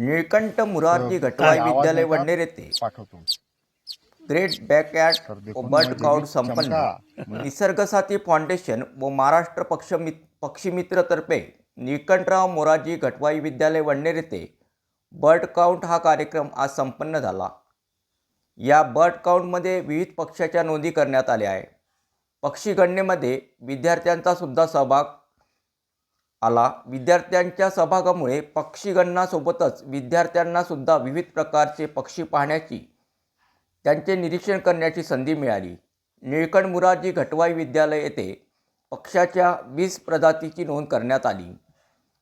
निळकंठ मुरारजी घटवाई विद्यालय? वडनेर येथे पाठवतो. ग्रेट बॅकयार्ड बर्ड काउट एक संपन्न चमका. निसर्ग साथी फाउंडेशन व महाराष्ट्र पक्षमि पक्षीमित्रतर्फे निळकंठराव मोरारजी घटवाई विद्यालय वडनेर येथे बर्ड काउंट हा कार्यक्रम आज संपन्न झाला. या बर्ड काउंटमध्ये विविध पक्षाच्या नोंदी करण्यात आल्या आहे पक्षी गणनेमध्ये विद्यार्थ्यांचा सुद्धा सहभाग आला. विद्यार्थ्यांच्या सहभागामुळे पक्षीगणनासोबतच विद्यार्थ्यांनासुद्धा विद्यार्थ्यांना सुद्धा विविध प्रकारचे पक्षी पाहण्याची त्यांचे निरीक्षण करण्याची संधी मिळाली. निळकण मुराजी घटवाई विद्यालय येथे पक्ष्याच्या वीस प्रजातीची नोंद करण्यात आली.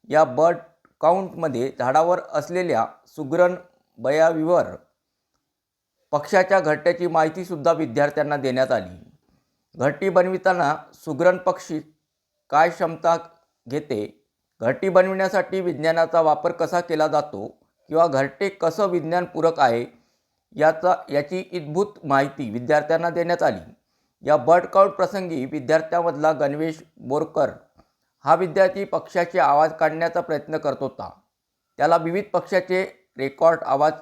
या बर्ड काउंटमध्ये झाडावर असलेल्या सुग्रण बयावीवर पक्षाच्या घरट्याची माहितीसुद्धा विद्यार्थ्यांना देण्यात आली. घरटी बनविताना सुग्रण पक्षी काय क्षमता घेते. घरटी बनविण्यासाठी विज्ञानाचा वापर कसा केला जातो किंवा घरटे कसं विज्ञानपूरक आहे याचा याची इद्भूत माहिती विद्यार्थ्यांना देण्यात आली. या बर्डकाउट प्रसंगी विद्यार्थ्यामधला गणवेश बोरकर हा विद्यार्थी पक्षाचे आवाज काढण्याचा प्रयत्न करत होता. त्याला विविध पक्षाचे रेकॉर्ड आवाज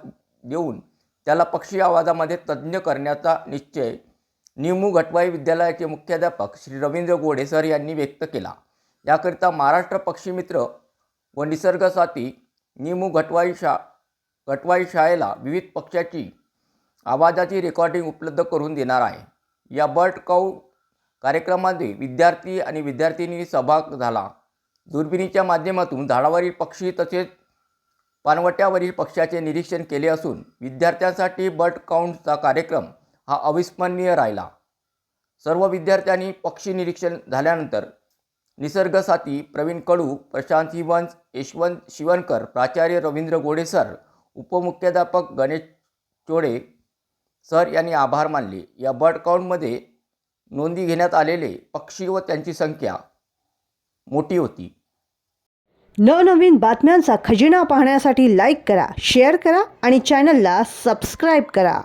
देऊन त्याला पक्षी आवाजामध्ये तज्ज्ञ करण्याचा निश्चय निमू घटवाई विद्यालयाचे मुख्याध्यापक श्री रवींद्र गोडे सर यांनी व्यक्त केला. याकरिता महाराष्ट्र पक्षीमित्र व निसर्ग साथी निमू घटवाई शा घटवाई शाळेला विविध पक्षाची आवाजाची रेकॉर्डिंग उपलब्ध करून देणार आहे. या बर्ड काऊ कार्यक्रमामध्ये विद्यार्थी आणि विद्यार्थिनी सहभाग झाला. दुर्बिणीच्या माध्यमातून झाडावरील पक्षी तसेच पानवट्यावरील पक्षाचे निरीक्षण केले असून विद्यार्थ्यांसाठी बर्ड काउंटचा कार्यक्रम हा अविस्मरणीय राहिला. सर्व विद्यार्थ्यांनी पक्षी निरीक्षण झाल्यानंतर निसर्ग साथी प्रवीण कडू प्रशांत हिवंश यशवंत शिवणकर प्राचार्य रवींद्र गोडे सर उपमुख्याध्यापक गणेश चोडे सर यांनी आभार मानले. या बर्ड काउंटमध्ये नोंदी घेण्यात आलेले पक्षी व त्यांची संख्या मोठी होती. नवनवीन बातम्यांचा खजिना पाहण्यासाठी लाईक करा शेअर करा आणि चॅनलला सबस्क्राईब करा.